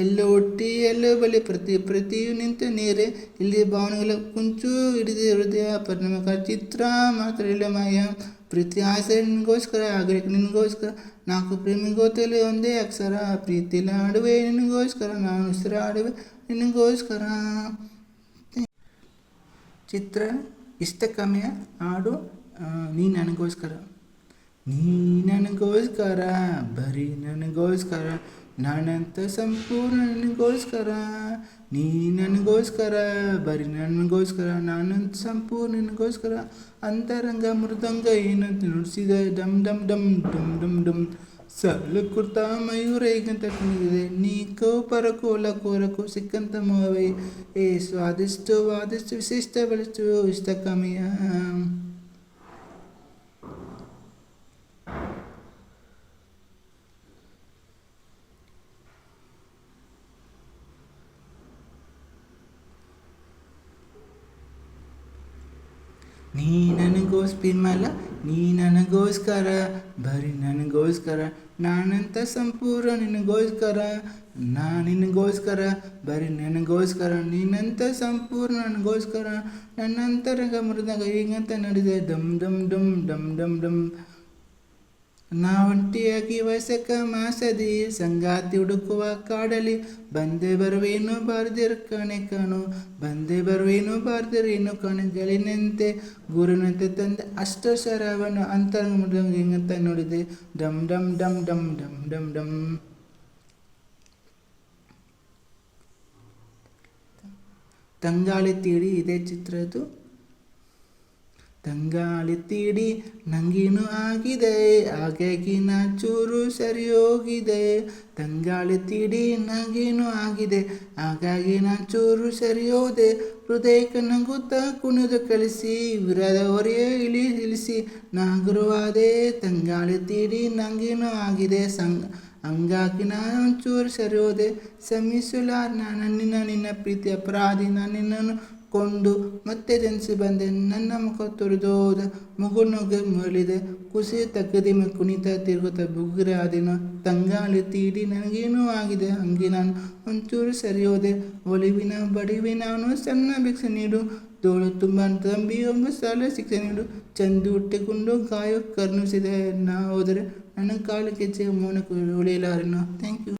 ಎಲ್ಲೋ ಒಟ್ಟಿ, ಎಲ್ಲೋ ಬಳಿ ಪ್ರತಿ, ಪ್ರತಿಯು ನಿಂತ ನೀರೆ. ಇಲ್ಲಿ ಭಾವನೆಗಳ ಕುಂಚು ಹಿಡಿದ ಹೃದಯ ಪರಿಣಾಮಕ ಚಿತ್ರ ಮಾತ್ರ ಇಲ್ಲ ಮಾಯ. ಪ್ರೀತಿ ಆಸೆ ನಿನಗೋಸ್ಕರ ಆಗಲಿಕ್ಕೆ ನಿನಗೋಸ್ಕರ. ನಾಲ್ಕು ಪ್ರೇಮಿಗೋತಲ್ಲಿ ಒಂದೇ ಅಕ್ಷರ. ಪ್ರೀತಿಲಿ ಆಡುವೆ ನಿನಗೋಸ್ಕರ, ನಾನು ಉಸಿರಾಡುವೆ ನಿನಗೋಸ್ಕರ. ಚಿತ್ರ ಇಷ್ಟ ಕಮ್ಮಿಯ ಹಾಡು ನೀ ನನಗೋಸ್ಕರ. ನೀ ನನಗೋಸ್ಕರ ಬರೀ ನನಗೋಸ್ಕರ ನಾನಂತ ಸಂಪೂರ್ಣ ನನಗೋಸ್ಕರ ನೀ ನನಗೋಸ್ಕರ ಬರೀ ನನಗೋಸ್ಕರ ನಾನಂತ ಸಂಪೂರ್ಣ ನನಗೋಸ್ಕರ, ಅಂತರಂಗ ಮೃದಂಗ ಏನಂತ ನುಡಿಸಿದ, ಡಮ್ ಡಮ್ ಡಮ್ ಡಮ್ ಡಮ್ ಡಮ್. ಸರಳ ಕುರ್ತ ಮಯೂರ ಈಗಂತ ನೀ ಕೋಪರ ಕೋಲ ಕೋರಕು ಸಿಕ್ಕಂತ ಮೋವೆ, ಏ ಸ್ವಾದಿಷ್ಟು ವಾದಿಷ್ಟು ವಿಶಿಷ್ಟ ಬಲಿಷ್ಟು ಇಷ್ಟ ಕಮ್ಮಿಯ ನೀ ನನಗೋಸ್ ಬಿಮಲ ನೀ ನನಗೋಸ್ಕರ, ಬರೀ ನನಗೋಸ್ಕರ, ನಾನಂತ ಸಂಪೂರ್ಣ ನಿನಗೋಸ್ಕರ, ನಾ ನಿನಗೋಸ್ಕರ, ಬರೀ ನನಗೋಸ್ಕರ, ನೀನಂತ ಸಂಪೂರ್ಣ ನನಗೋಸ್ಕರ, ನನ್ನಂತರಂಗ ಮೃದಂಗ ಹೀಗಂತ ನಡೆದೆ ಡಮ್ ಡಮ್ ಡಮ್ ಡಮ್ ಡಮ್ ಡಮ್ ನಾ ಒಂಟಿಯಾಗಿ ವಯಸ್ಸಕ ಮಾಸದಿ ಸಂಗಾತಿ ಹುಡುಕುವ ಕಾಡಲಿ. ಬಂದೆ ಬರುವೇನು ಬಾರದಿರು ಕಣೆ ಕಾಣು, ಬಂದೆ ಬರುವೇನು ಬಾರ್ದಿರೇನು ಕಣೆ ಗಳಿನಂತೆ ಗುರುನಂತೆ ತಂದೆ ಅಷ್ಟ ಶರವನ್ನು ಅಂತರಂಗ ಮುಡಿದಂಗೆ ಹಿಂಗಂತ ನೋಡಿದೆ. ಡಮ್ ಡಮ್ ಡಮ್ ಡಮ್ ಡಮ್ ಡಮ್ ಡಮ್. ತಂಗಾಳಿ ತೀಡಿ ಇದೇ ಚಿತ್ರದ್ದು. ತಂಗಾಳಿ ತೀಡಿ ನಂಗಿನು ಆಗಿದೆ ಹಾಗಾಗಿ ನಾ ಚೂರು ಸರಿ ಹೋಗಿದೆ ತಂಗಾಳಿ ತೀಡಿ ನಂಗೇನು ಆಗಿದೆ ಹಾಗಾಗಿ ಚೂರು ಸರಿ ಹೋದೆ ಹೃದಯಕ್ಕೆ ನಂಗುತ್ತಾ ಕುಣಿದು ಕಳಿಸಿ ವಿರದ ಹೊರೆಯೇ ಇಳಿ ಇಳಿಸಿ. ನಾಗರುವಾದೆ, ತಂಗಾಳಿ ತೀಡಿ ನಂಗೇನು ಆಗಿದೆ. ಸಂಗ ಹಂಗಾಗಿ ನಾನು ಚೂರು ಸರಿ ಹೋದೆ ಶ್ರಮಿಸಲಾರ ನಾನು ನಿನ್ನ ನಿನ್ನ ಪ್ರೀತಿ, ಅಪರಾಧಿ ನಾನು ನಿನ್ನನ್ನು ಕೊಂಡು ಮತ್ತೆ ಜನಿಸಿ ಬಂದೆ. ನನ್ನ ಮುಖ ತೊರೆದೋದ ಮುಗುನುಗೆ ಮುರಳಿದೆ. ಕುಸಿ ತಕ್ಕದಿಮೆ ಕುಣಿತ ತಿರುಗುತ್ತ ಬುಗ್ರೆ ಆದಿನ ತಂಗಾಳಿ ತೀಡಿ ನನಗೇನೂ ಆಗಿದೆ. ಹಂಗೆ ನಾನು ಒಂಚೂರು ಸರಿಯೋದೆ. ಒಲಿವಿನ ಬಡಿವಿ ನಾನು ಸಣ್ಣ ಭಿಕ್ಷೆ ನೀಡು. ತೋಳು ತುಂಬ ತಂಬಿ ಒಬ್ಬ ಸಾಲ ಶಿಕ್ಷೆ ನೀಡು. ಚಂದು ಹುಟ್ಟಿಕೊಂಡು ಗಾಯ ಕರ್ಣಿಸಿದೆ. ನಾ ಹೋದರೆ ನನ್ನ ಕಾಲು ಕೆಚ್ಚೆ ಮೌನಕ್ಕೆ ಉಳಿಯಲಾರೆನು ಥ್ಯಾಂಕ್ ಯು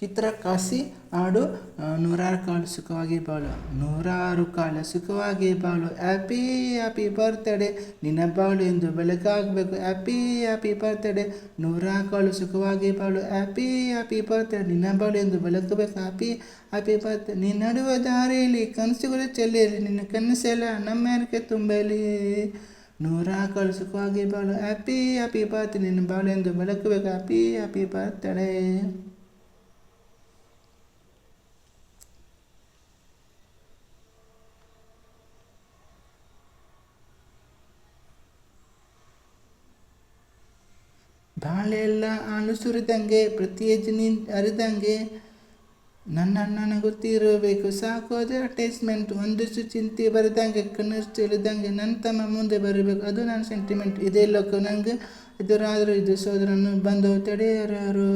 ಚಿತ್ರ ಕಾಸಿ ಹಾಡು ಆ, ನೂರಾರು ಕಾಲು ಸುಖವಾಗಿ ಬಾಳು. ನೂರಾರು ಕಾಲ ಸುಖವಾಗಿ ಬಾಳು. Happy happy birthday. ನಿನ್ನ ಬಾಳು ಎಂದು ಬೆಳಕಾಗಬೇಕು. Happy happy birthday. ನೂರಾರು ಕಾಲು ಸುಖವಾಗಿ ಬಾಳು. Happy happy birthday. ನಿನ್ನ ಬಾಳು ಎಂದು ಬೆಳಕಬೇಕು. Happy happy birthday. ನಿನ್ನ ನಡುವ ದಾರಿಯಲ್ಲಿ ಕನಸುಗಳು ಚೆಲ್ಲಿರಲಿ ನಿನ್ನ ಕನಸೆಲ್ಲ ನಮ್ಮೆರಕೆ ತುಂಬಲಿ. ನೂರಾರು ಸುಖವಾಗಿ ಬಾಳು. Happy happy birthday. ನಿನ್ನ ಬಾಳು ಎಂದು ಬೆಳಕಬೇಕು. Happy happy birthday. ಬಾಳೆಲ್ಲ ಹಾಲು ಸುರಿದಂಗೆ ಪ್ರತಿ ಹೆಜ್ಜೆ ಅರಿದಂಗೆ ನನ್ನ ಅಣ್ಣನ ಗೊತ್ತಿರಬೇಕು ಸಾಕು, ಅದು ಅಟ್ಯಾಚ್ಮೆಂಟ್. ಒಂದಿಷ್ಟು ಚಿಂತೆ ಬರೆದಂಗೆ, ಕನಸು ತಿಳಿದಂಗೆ ನನ್ನ ತಮ್ಮ ಮುಂದೆ ಬರಬೇಕು. ಅದು ನನ್ನ ಸೆಂಟಿಮೆಂಟ್ ಇದೇ ಲೋಕ. ನನಗೆ ಎದುರಾದರೂ ಇದು ಸೋದರನ್ನು ಬಂದು ತಡೆಯರು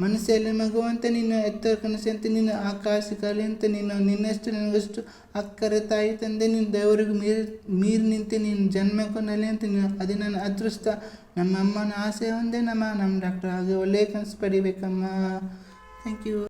ಮನಸ್ಸಲ್ಲಿ ಮಗುವಂತೆ ನಿನ್ನ ಎತ್ತರ ಕನಸಂತೆ ನಿನ್ನ ಆಕಾಶ ಕಲೆ ನಿನ್ನ ನೀನು ನಿನ್ನಷ್ಟು ನನಗಷ್ಟು ಅಕ್ಕರೆ ತಾಯಿ ತಂದೆ ನಿನ್ನ ದೇವರಿಗೆ ಮೀರಿ ಮೀರಿ ನಿಂತು ನಿನ್ನ ಜನ್ಮ ಕೊನಲಿ ಅಂತ ನೀನು ಅದೇ ನನ್ನ ಅದೃಷ್ಟ. ನಮ್ಮ ಅಮ್ಮನ ಆಸೆ ಒಂದೇ ನಮ್ಮ ನಮ್ಮ ಡಾಕ್ಟರ್ ಹಾಗೆ ಒಳ್ಳೆಯ ಕನಸು ಪಡಿಬೇಕಮ್ಮ. Thank you